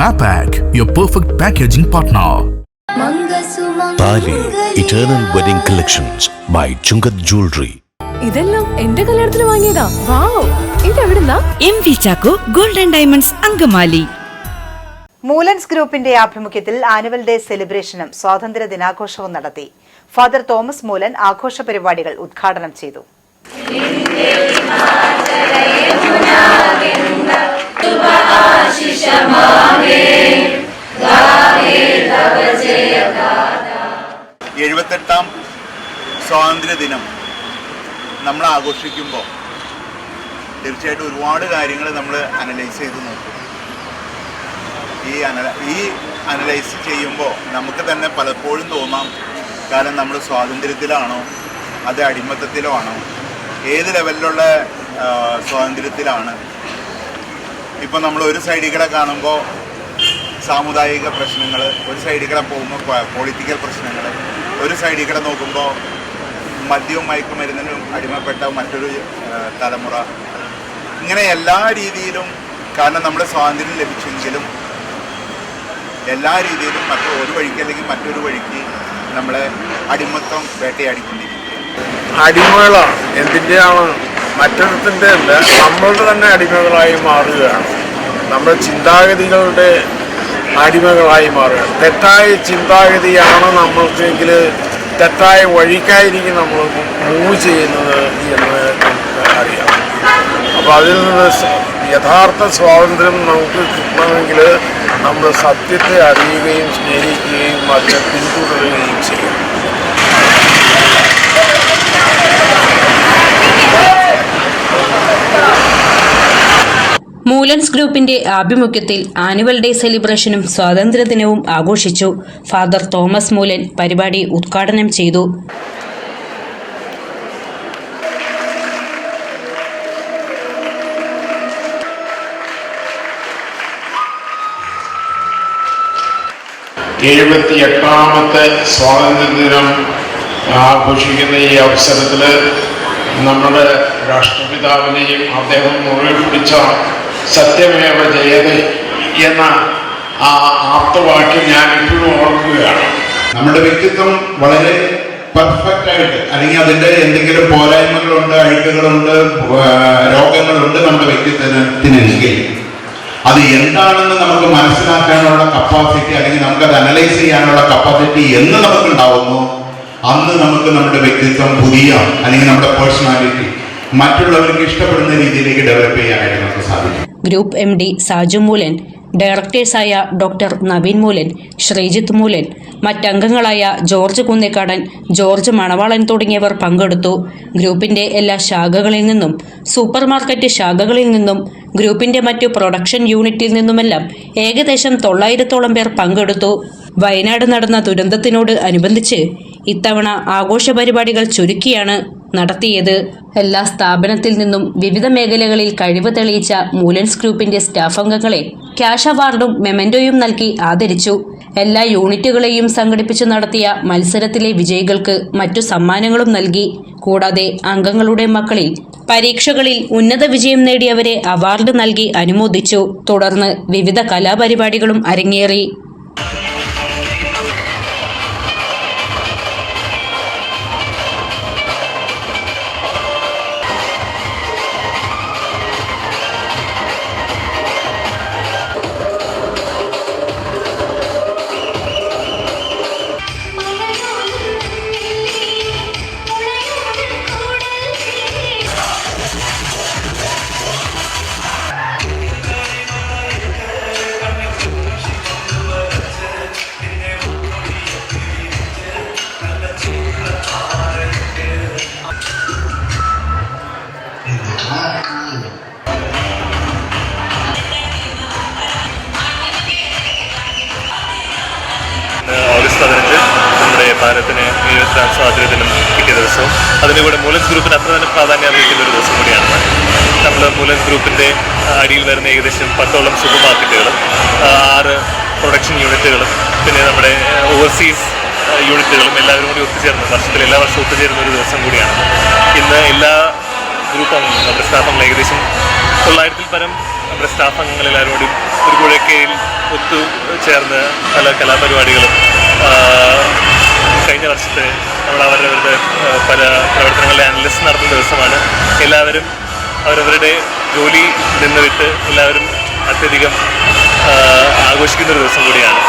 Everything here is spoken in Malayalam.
Mapac, your perfect packaging partner. Thali Eternal Wedding Collections by Chungath Jewellery ഇതെല്ലാം എന്റെ കല്യാണത്തിന് വാങ്ങിയതാ. Wow. ഇതെവിടുന്നാ? M V Chacko Golden Diamonds Angamaly Moolans ഗ്രൂപ്പിന്റെ ആഭിമുഖ്യത്തിൽ ആനുവൽ ഡേ സെലിബ്രേഷനും സ്വാതന്ത്ര്യ ദിനാഘോഷവും നടത്തി. ഫാദർ തോമസ് മൂലൻ ആഘോഷ പരിപാടികൾ ഉദ്ഘാടനം ചെയ്തു. എഴുപത്തെട്ടാം സ്വാതന്ത്ര്യ ദിനം നമ്മൾ ആഘോഷിക്കുമ്പോൾ തീർച്ചയായിട്ടും ഒരുപാട് കാര്യങ്ങൾ നമ്മൾ അനലൈസ് ചെയ്ത് നോക്കും. ഈ അനല ഈ അനലൈസ് ചെയ്യുമ്പോൾ നമുക്ക് തന്നെ പലപ്പോഴും തോന്നാം കാരണം നമ്മൾ സ്വാതന്ത്ര്യത്തിലാണോ അത് അടിമത്തത്തിലോ ആണോ ഏത് ലെവലിലുള്ള സ്വാതന്ത്ര്യത്തിലാണ്. ഇപ്പം നമ്മൾ ഒരു സൈഡിൽ കൂടെ കാണുമ്പോൾ സാമുദായിക പ്രശ്നങ്ങൾ ഒരു സൈഡിൽ കൂടെ പോകുമ്പോൾ പൊളിറ്റിക്കൽ പ്രശ്നങ്ങൾ ഒരു സൈഡിൽ കൂടെ നോക്കുമ്പോൾ മദ്യവും മയക്കുമരുന്നിനും അടിമപ്പെട്ട മറ്റൊരു തലമുറ. ഇങ്ങനെ എല്ലാ രീതിയിലും കാരണം നമ്മുടെ സ്വാതന്ത്ര്യം ലഭിച്ചെങ്കിലും എല്ലാ രീതിയിലും മറ്റു ഒരു വഴിക്ക് അല്ലെങ്കിൽ മറ്റൊരു വഴിക്ക് നമ്മളെ അടിമത്തം വേട്ടയാടിക്കൊണ്ടിരിക്കും അടിമകളാണ് എന്തിന്റെയാണ് മറ്റൊരുത്തിന്റെ അല്ല നമ്മളുടെ തന്നെ അടിമകളായി മാറുകയാണ്. നമ്മുടെ ചിന്താഗതികളുടെ അടിമകളായി മാറുകയാണ്. തെറ്റായ ചിന്താഗതിയാണ് നമ്മൾക്കെങ്കിൽ തെറ്റായ വഴിക്കായിരിക്കും നമ്മൾ മൂവ് ചെയ്യുന്നത് എന്ന് അറിയാം. അപ്പോൾ അതിൽ നിന്ന് യഥാർത്ഥ സ്വാതന്ത്ര്യം നമുക്ക് കിട്ടണമെങ്കിൽ നമ്മൾ സത്യത്തെ അറിയുകയും സ്നേഹിക്കുകയും അതിനെ പിന്തുടരുകയും ചെയ്യും മൂലൻസ് ഗ്രൂപ്പിന്റെ ആഭിമുഖ്യത്തിൽ ആനുവൽ ഡേ സെലിബ്രേഷനും സ്വാതന്ത്ര്യദിനവും ആഘോഷിച്ചു. ഫാദർ തോമസ് മൂലൻ പരിപാടി ഉദ്ഘാടനം ചെയ്തു. എഴുപത്തി എട്ടാമത്തെ സ്വാതന്ത്ര്യദിനം ആഘോഷിക്കുന്ന ഈ അവസരത്തിൽ നമ്മുടെ രാഷ്ട്രപിതാവിനെയും അദ്ദേഹം മുഴുവൻ പിടിച്ച സത്യമേവ ജയതേ എന്ന ആ ആപ്തവാക്യം ഞാൻ ഇപ്പോഴും ഓർക്കുകയാണ്. നമ്മുടെ വ്യക്തിത്വം വളരെ പെർഫെക്റ്റ് ആയിട്ട് അല്ലെങ്കിൽ അതിന്റെ എന്തെങ്കിലും പോരായ്മകളുണ്ട് അഴുക്കുകളുണ്ട് രോഗങ്ങളുണ്ട് നമ്മുടെ വ്യക്തിത്വത്തിനെങ്കിൽ അത് എന്താണെന്ന് നമുക്ക് മനസ്സിലാക്കാനുള്ള കപ്പാസിറ്റി അല്ലെങ്കിൽ നമുക്ക് അത് അനലൈസ് ചെയ്യാനുള്ള കപ്പാസിറ്റി എന്ന് നമുക്ക് ഉണ്ടാവുന്നു അന്ന് നമുക്ക് നമ്മുടെ വ്യക്തിത്വം പുതിയ അല്ലെങ്കിൽ നമ്മുടെ പേഴ്സണാലിറ്റി മറ്റുള്ളവർക്ക് ഇഷ്ടപ്പെടുന്ന രീതിയിലേക്ക് ഡെവലപ്പ് ചെയ്യാനായിട്ട് നമുക്ക് സാധിക്കും. Group M D Saju Moolan ഡയറക്ടേഴ്സായ doctor Naveen Moolan Sreejith Moolan മറ്റംഗങ്ങളായ ജോർജ് കുന്നേക്കാടൻ ജോർജ് മണവാളൻ തുടങ്ങിയവർ പങ്കെടുത്തു. ഗ്രൂപ്പിന്റെ എല്ലാ ശാഖകളിൽ നിന്നും സൂപ്പർ മാർക്കറ്റ് ശാഖകളിൽ നിന്നും ഗ്രൂപ്പിന്റെ മറ്റു പ്രൊഡക്ഷൻ യൂണിറ്റിൽ നിന്നുമെല്ലാം ഏകദേശം തൊള്ളായിരത്തോളം പേർ പങ്കെടുത്തു. വയനാട് നടന്ന ദുരന്തത്തിനോട് അനുബന്ധിച്ച് ഇത്തവണ ആഘോഷ പരിപാടികൾ ചുരുക്കിയാണ് നടത്തിയത്. എല്ലാ സ്ഥാപനത്തിൽ നിന്നും വിവിധ മേഖലകളിൽ കഴിവ് തെളിയിച്ച മൂലൻസ് ഗ്രൂപ്പിന്റെ സ്റ്റാഫ് അംഗങ്ങളെ ക്യാഷ് അവാർഡും മെമന്റോയും നൽകി ആദരിച്ചു. എല്ലാ യൂണിറ്റുകളെയും സംഘടിപ്പിച്ചു നടത്തിയ മത്സരത്തിലെ വിജയികൾക്ക് മറ്റു സമ്മാനങ്ങളും നൽകി. കൂടാതെ അംഗങ്ങളുടെ മക്കളിൽ പരീക്ഷകളിൽ ഉന്നത വിജയം നേടിയവരെ അവാർഡ് നൽകി അനുമോദിച്ചു. തുടർന്ന് വിവിധ കലാപരിപാടികളും അരങ്ങേറി. ഭാരതത്തിന് എഴുപത്താം സ്വാതന്ത്ര്യദിനം കിട്ടിയ ദിവസവും അതിന്റെ കൂടെ മൂലൻസ് ഗ്രൂപ്പിന് അത്ര തന്നെ പ്രാധാന്യം അറിയിക്കുന്ന ഒരു ദിവസം കൂടിയാണ്. നമ്മൾ മൂലൻസ് ഗ്രൂപ്പിന്റെ അടിയിൽ വരുന്ന ഏകദേശം പത്തോളം സൂപ്പർ മാർക്കറ്റുകളും ആറ് പ്രൊഡക്ഷൻ യൂണിറ്റുകളും പിന്നെ നമ്മുടെ ഓവർസീസ് യൂണിറ്റുകളും എല്ലാവരും കൂടി ഒത്തുചേർന്ന് വർഷത്തിൽ എല്ലാ വർഷവും ഒത്തുചേരുന്ന ഒരു ദിവസം കൂടിയാണ്. ഇന്ന് എല്ലാ ഗ്രൂപ്പ് അംഗങ്ങളും നമ്മുടെ സ്റ്റാഫ് അംഗങ്ങൾ ഏകദേശം തൊള്ളായിരത്തിൽ പരം നമ്മുടെ സ്റ്റാഫ് അംഗങ്ങൾ എല്ലാവരും കൂടി ഒരു കുഴക്കയിൽ ഒത്തു ചേർന്ന് പല കലാപരിപാടികളും കഴിഞ്ഞ വർഷത്തെ നമ്മൾ അവരവരുടെ പല പ്രവർത്തനങ്ങളുടെ അനലിസ്റ്റ് നടത്തുന്ന ദിവസമാണ്. എല്ലാവരും അവരവരുടെ ജോലി നിന്ന് വിട്ട് എല്ലാവരും അത്യധികം ആഘോഷിക്കുന്ന ഒരു ദിവസം കൂടിയാണ്.